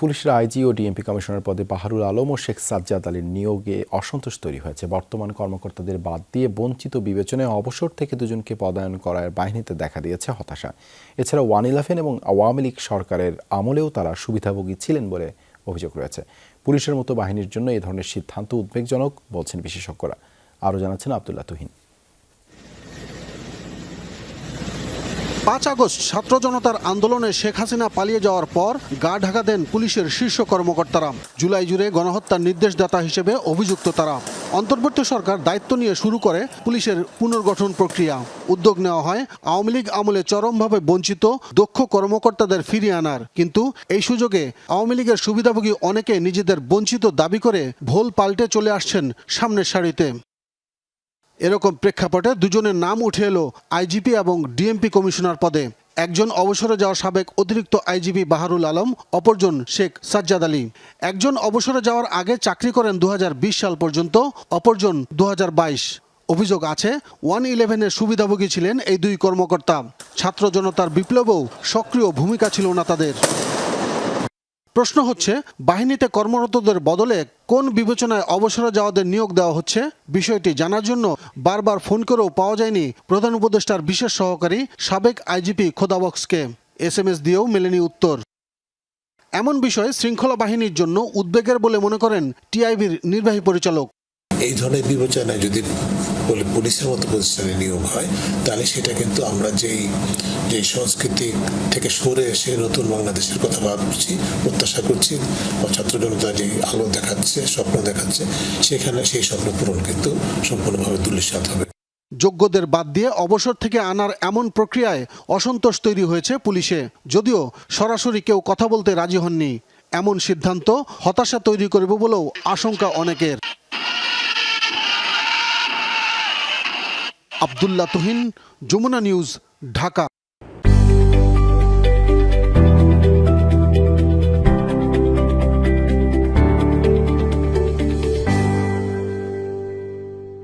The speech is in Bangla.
পুলিশের আইজি ও ডিএমপি কমিশনার পদে বাহারুল আলম ও শেখ সাজ্জাদ আলীর নিয়োগে অসন্তোষ তৈরি হয়েছে। বর্তমান কর্মকর্তাদের বাদ দিয়ে বঞ্চিত বিবেচনায় অবসর থেকে দুজনকে পদায়ন করার বাহিনীতে দেখা দিয়েছে হতাশা। এছাড়া ওয়ান ইলেভেন এবং আওয়ামী লীগ সরকারের আমলেও তারা সুবিধাভোগী ছিলেন বলে অভিযোগ রয়েছে। পুলিশের মতো বাহিনীর জন্য এ ধরনের সিদ্ধান্ত উদ্বেগজনক, বলছেন বিশেষজ্ঞরা। আরও জানাচ্ছেন আবদুল্লাহ তুহিন। পাঁচ আগস্ট ছাত্র জনতার আন্দোলনে শেখ হাসিনা পালিয়ে যাওয়ার পর গা ঢাকা দেন পুলিশের শীর্ষ কর্মকর্তারা। জুলাই জুড়ে গণহত্যার নির্দেশদাতা হিসেবে অভিযুক্ত তারা। অন্তর্বর্তী সরকার দায়িত্ব নিয়ে শুরু করে পুলিশের পুনর্গঠন প্রক্রিয়া। উদ্যোগ নেওয়া হয় আওয়ামী লীগ আমলে চরমভাবে বঞ্চিত, দক্ষ কর্মকর্তাদের ফিরিয়ে আনার। কিন্তু এই সুযোগে আওয়ামী লীগের সুবিধাভোগী অনেকে নিজেদের বঞ্চিত দাবি করে ভোল পাল্টে চলে আসছেন সামনের সারিতে। এরকম প্রেক্ষাপটে দুজনের নাম উঠে এলো আইজিপি এবং ডিএমপি কমিশনার পদে। একজন অবসরে যাওয়া সাবেক অতিরিক্ত আইজিপি বাহারুল আলম, অপরজন শেখ সাজ্জাদ আলী। একজন অবসরে যাওয়ার আগে চাকরি করেন দু হাজার বিশ সাল পর্যন্ত, অপরজন দু হাজার বাইশ। অভিযোগ আছে, ওয়ান ইলেভেনের সুবিধাভোগী ছিলেন এই দুই কর্মকর্তা। ছাত্র জনতার বিপ্লবেও সক্রিয় ভূমিকা ছিল না তাদের। প্রশ্ন হচ্ছে, বাহিনীতে কর্মরতদের বদলে কোন বিবেচনায় অবসরে যাওয়াদের নিয়োগ দেওয়া হচ্ছে? বিষয়টি জানার জন্য বারবার ফোন করেও পাওয়া যায়নি প্রধান উপদেষ্টার বিশেষ সহকারী সাবেক আইজিপি খোদাবক্সকে। এস এম এস দিয়েও মেলেনি উত্তর। এমন বিষয়ে শৃঙ্খলা বাহিনীর জন্য উদ্বেগের বলে মনে করেন টিআইবির নির্বাহী পরিচালক। এই ধরনের বিবেচনায় যদি পুলিশের মতো প্রতিষ্ঠানে নিয়োগ হয়, তাহলে সেটা কিন্তু আমরা যেই যে সংস্কৃতি থেকে সরে এসে নতুন বাংলাদেশের কথা ভাবছি, প্রত্যাশা করছি ছাত্র জনতা যে আলো দেখাচ্ছে, স্বপ্ন দেখাচ্ছে, সেখানে সেই স্বপ্ন পূরণ কিন্তু সম্পূর্ণভাবে দুলিশাত হবে। যোগ্যদের বাদ দিয়ে অবসর থেকে আনার এমন প্রক্রিয়ায় অসন্তোষ তৈরি হয়েছে পুলিশে। যদিও সরাসরি কেউ কথা বলতে রাজি হননি, এমন সিদ্ধান্ত হতাশা তৈরি করবে বলেও আশঙ্কা অনেকের। আবদুল্লাহ তুহিন যমুনা নিউজ ঢাকা